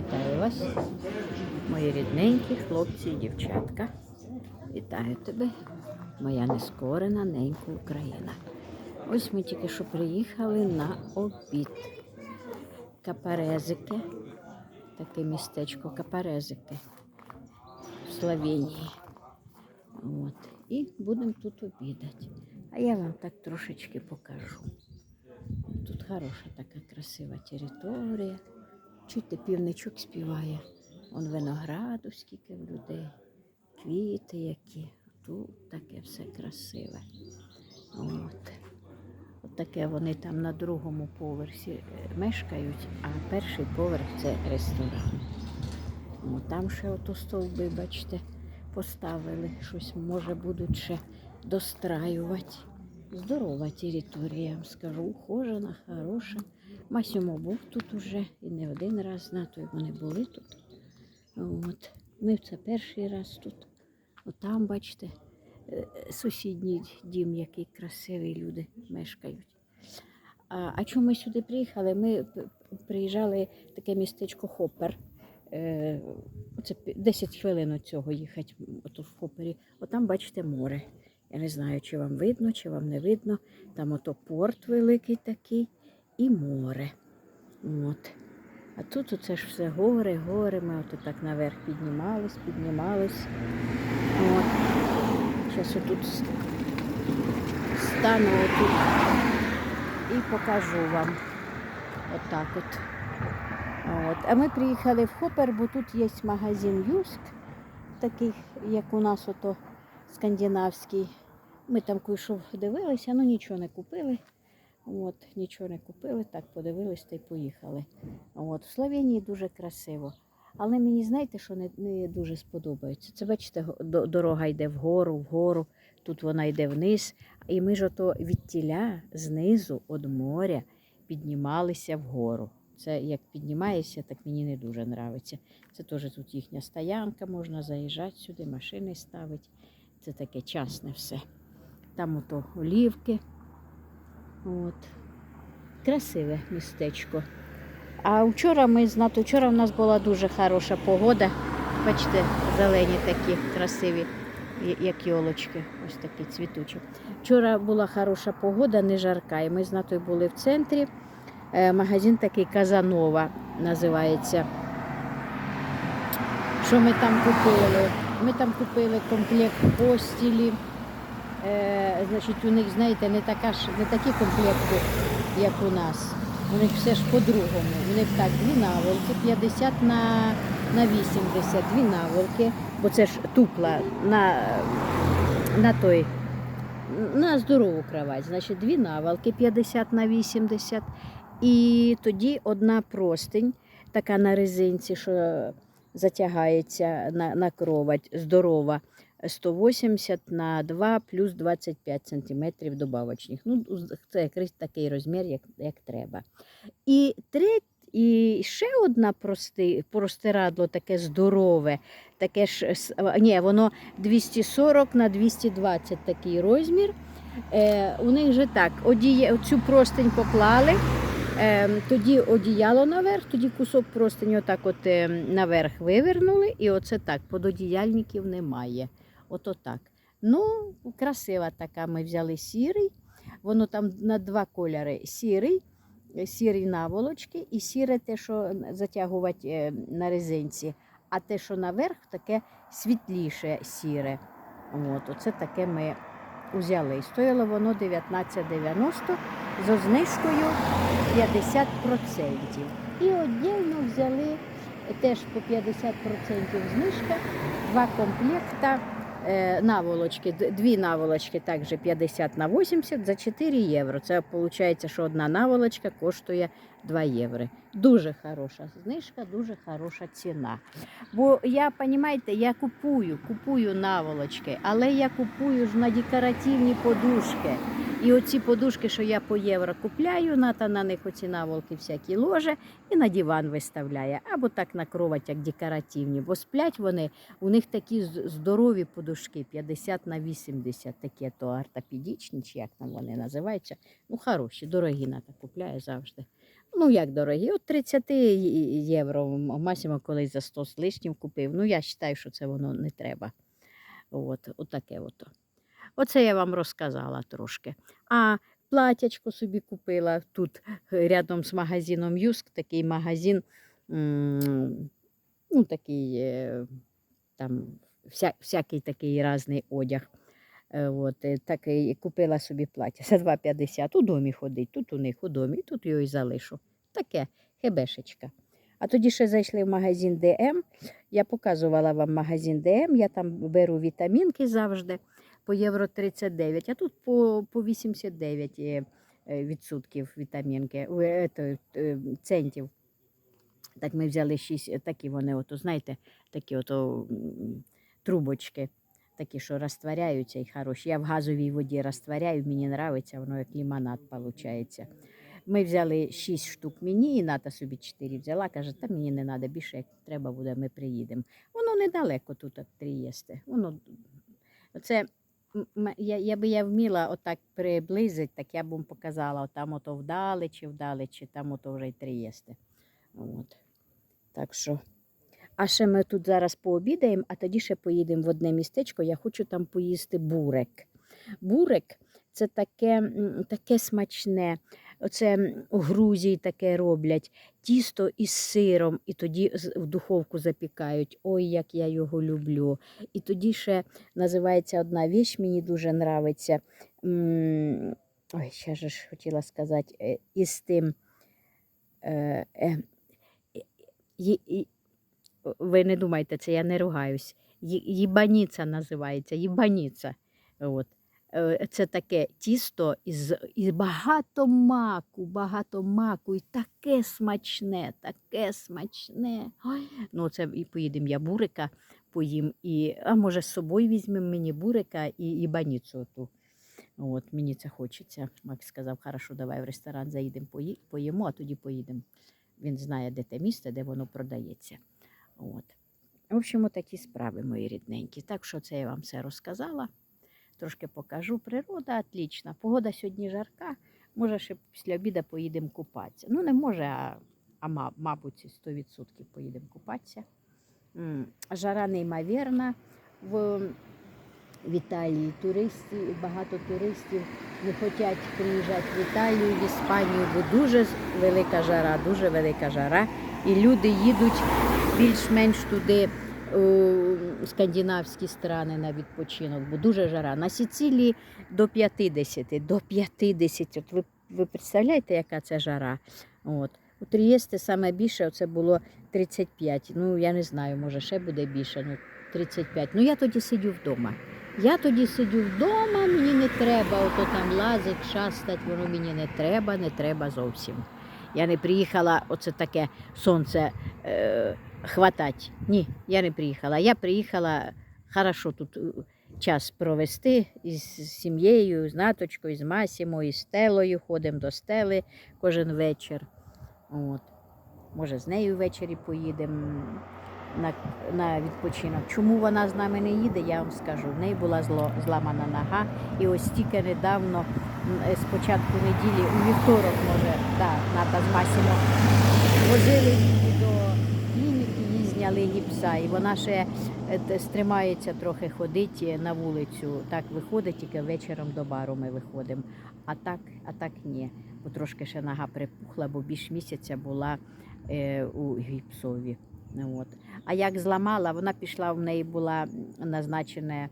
Вітаю вас, мої рідненькі хлопці і дівчатка. Вітаю тебе, моя нескорена ненька Україна. Ось ми тільки що приїхали на обід. Капарезики, таке містечко Капарезики в Словенії. От. І будемо тут обідати. А я вам так трошечки покажу. Тут хороша така красива територія. Чуйте, півничок співає. Он винограду, скільки в людей, квіти які. Тут таке все красиве. От. От таке вони там на другому поверсі е, мешкають, а перший поверх це ресторан. О, там ще ото стовби, бачите, поставили. Щось може будуть ще достраювати. Здорова територія, я вам скажу, ухожена, хороша. Масюмо був тут уже і не один раз на вони були тут. От. Ми це перший раз тут. Отам, бачите, е, сусідній дім, який красивий люди мешкають. А, а чому ми сюди приїхали? Ми приїжджали в таке містечко Хоппер. Е, Це 10 хвилин від цього їхати ото в Хоппері. Отам бачите море. Я не знаю, чи вам видно, чи вам не видно. Там ото порт великий такий і море. От. А тут оце ж все гори, гори. Ми ото так наверх піднімались, піднімались. От. Зараз отут стану отут і покажу вам. Отак от. От. А ми приїхали в Хопер, бо тут є магазин Юск, такий, як у нас ото скандинавський. Ми там кое-що дивилися, ну нічого не купили. От, нічого не купили, так подивились та й поїхали. От, в Словенії дуже красиво. Але мені знаєте, що не, не дуже сподобається. Це бачите, дорога йде вгору, вгору, тут вона йде вниз. І ми ж ото від тіля знизу, від моря, піднімалися вгору. Це як піднімаєшся, так мені не дуже подобається. Це теж тут їхня стоянка, можна заїжджати сюди, машини ставити. Це таке частне все. Там ото олівки. От. Красиве містечко. А вчора ми знато, вчора в нас була дуже хороша погода. Бачите, зелені такі красиві, як йолочки, ось такі цвітучі. Вчора була хороша погода, не жарка. І ми з Натою були в центрі. Е, Магазин такий Казанова називається. Що ми там купили? Ми там купили комплект постілі. Е, значить, у них, знаєте, не, така ж, не такі комплекти, як у нас. У них все ж по-другому. У них так, дві наволки, 50 на, на 80, дві наволки, бо це ж тупла на, на той, на здорову кровать. Значить, дві наволки 50 на 80. І тоді одна простинь, така на резинці, що затягається на, на кровать, здорова. 180 на 2 плюс 25 сантиметрів добавочних. Ну, це якраз такий розмір, як, як треба. І третє. І ще одна прости, простирадло таке здорове, таке ж ні, воно 240 на 220 такий розмір. Е, у них же так, одіє, цю простинь поклали, е, тоді одіяло наверх, тоді кусок простині отак от е, наверх вивернули, і оце так, пододіяльників немає. Ото так. Ну, красива така. Ми взяли сірий. Воно там на два кольори: сірий, сірі наволочки і сіре те, що затягувати е, на резинці. А те, що наверх, таке світліше сіре. От, оце таке ми взяли. Стояло воно 19,90 з знижкою 50%. І віддільно взяли теж по 50% знижка, два комплекта наволочки, дві наволочки також 50 на 80 за 4 євро. Це виходить, що одна наволочка коштує 2 євро. Дуже хороша знижка, дуже хороша ціна. Бо я, розумієте, я купую, купую наволочки, але я купую ж на декоративні подушки. І оці подушки, що я по євро купляю, ната на них оці наволки всякі ложе і на диван виставляє. Або так на кровать, як декоративні. Бо сплять вони, у них такі здорові подушки, 50 на 80, такі то ортопедичні, чи як там вони називаються. Ну, хороші, дорогі ната купляє завжди. Ну, як дорогі? От 30 євро, м- максимум колись за 100 з лишнім купив. Ну, я вважаю, що це воно не треба. От, отаке ото. Оце я вам розказала трошки. А платячко собі купила тут е, рядом з магазином Юск, такий магазин, ну, такий, е, там вся, всякий такий різний одяг. Е, От, так і купила собі плаття за 2,50. У домі ходить, тут у них у домі, тут його і залишу. Таке, хебешечка. А тоді ще зайшли в магазин ДМ. Я показувала вам магазин ДМ, я там беру вітамінки завжди по євро 39, а тут по, по 89 е, е, відсотків вітамінки, е, центів. Так ми взяли 6, такі вони, ото, знаєте, такі ото трубочки, такі, що розтворяються і хороші. Я в газовій воді розтворяю, мені подобається, воно як лимонад виходить. Ми взяли 6 штук мені, і Ната собі 4 взяла. Каже, та мені не треба більше, як треба буде, ми приїдемо. Воно недалеко тут від Трієсти. Воно це я, я би я вміла отак приблизити, так я б вам показала, там ото вдалечі, вдалечі, там ото вже й Трієсти. От. Так що. А ще ми тут зараз пообідаємо, а тоді ще поїдемо в одне містечко. Я хочу там поїсти бурек. Бурек це таке, таке смачне. Оце у Грузії таке роблять. Тісто із сиром, і тоді в духовку запікають. Ой, як я його люблю. І тоді ще називається одна віч, мені дуже нравиться. Ой, ще ж хотіла сказати, е, із тим. Е, е, ви не думайте, це я не ругаюсь. Їбаніця називається, їбаніця. От. Е, Це таке тісто із, із багато маку, багато маку, і таке смачне, таке смачне. Ой. Ну, це і поїдемо я бурика поїм, і, а може з собою візьмемо мені бурика і, і баніцу ту. От, мені це хочеться. Макс сказав, хорошо, давай в ресторан заїдемо, пої- поїмо, а тоді поїдемо. Він знає, де те місце, де воно продається. От. В общем, такі справи, мої рідненькі. Так що це я вам все розказала. Трошки покажу. Природа отлічна. Погода сьогодні жарка. Може, ще після обіду поїдемо купатися. Ну, не може, а, а ма- мабуть, 100% поїдемо купатися. Жара неймовірна. В, в Італії туристів, багато туристів не хочуть приїжджати в Італію, в Іспанію, бо дуже велика жара, дуже велика жара. І люди їдуть більш-менш туди скандинавські страни на відпочинок, бо дуже жара. На Сицилії до 50, до 50. От ви, ви представляєте, яка це жара? От. У Трієсті саме більше це було 35. Ну, я не знаю, може ще буде більше, ну 35. Ну я тоді сидю вдома. Я тоді сидю вдома, мені не треба, ото там лазить, шастать, воно мені не треба, не треба зовсім. Я не приїхала, оце таке сонце е, хватать. Ні, я не приїхала. Я приїхала хорошо тут е, час провести із сім'єю, з наточкою, з Масімо, із Стелою. Ходимо до стели кожен вечір. От. Може, з нею ввечері поїдемо на, на відпочинок. Чому вона з нами не їде, я вам скажу. В неї була зло, зламана нога. І ось тільки недавно, е, з початку неділі, у вівторок, може, да, Ната з Масімо, возили її їй. І вона ще е, стримається трохи ходить е, на вулицю. Так виходить, тільки вечором до бару ми виходимо. А так, а так ні. Бо трошки ще нога припухла, бо більш місяця була е, у гіпсові. От. А як зламала, вона пішла, в неї була назначене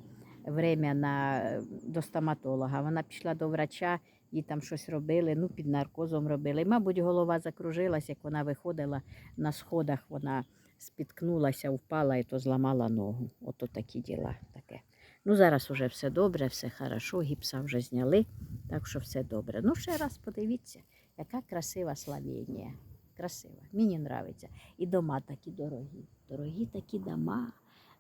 время на, до стоматолога. Вона пішла до врача, їй там щось робили, ну під наркозом робили. І, мабуть, голова закружилась, як вона виходила на сходах, вона спіткнулася, впала і то зламала ногу. Ото такі діла. Таке. Ну, зараз вже все добре, все хорошо, гіпса вже зняли, так що все добре. Ну, ще раз подивіться, яка красива Словенія. Красива. Мені подобається. І дома такі дорогі. Дорогі такі дома,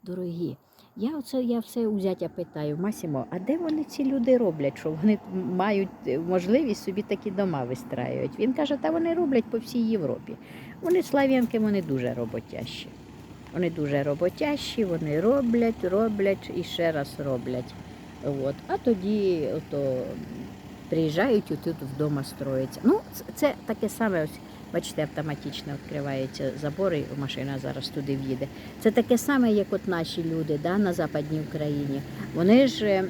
дорогі. Я оце я все у зятя питаю, Масімо, а де вони ці люди роблять, що вони мають е, можливість собі такі дома вистраюють? Він каже, та вони роблять по всій Європі. Вони слав'янки, вони дуже роботящі. Вони дуже роботящі, вони роблять, роблять і ще раз роблять. От. А тоді ото, приїжджають і тут вдома строїться. Ну, це таке саме ось Бачите, автоматично відкриваються забори, і машина зараз туди в'їде. Це таке саме, як от наші люди да, на Западній Україні. Вони ж е,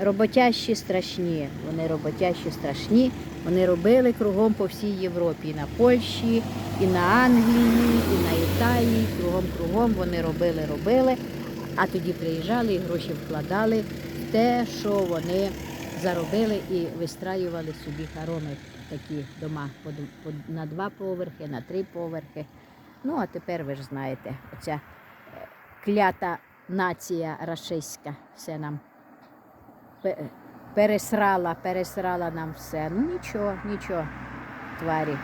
роботящі страшні. Вони роботящі страшні. Вони робили кругом по всій Європі, і на Польщі, і на Англії, і на Італії. Кругом кругом вони робили, робили. А тоді приїжджали і гроші вкладали в те, що вони заробили і вистраювали собі хороми такі дома на два поверхи, на три поверхи. Ну, а тепер ви ж знаєте, оця е, клята нація рашистська все нам пересрала, пересрала нам все. Ну нічого, нічого, тварі.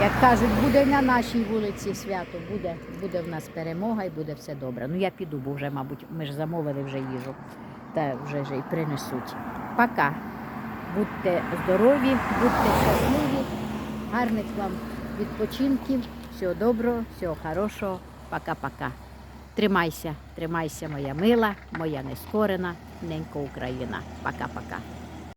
Як кажуть, буде на нашій вулиці свято, буде, буде в нас перемога і буде все добре. Ну я піду, бо вже, мабуть, ми ж замовили вже їжу, та вже ж і принесуть. Пока. Будьте здорові, будьте щасливі, гарних вам відпочинків, всього доброго, всього хорошого. Пока-пока. Тримайся, тримайся, моя мила, моя нескорена, ненька Україна. Пока-пока.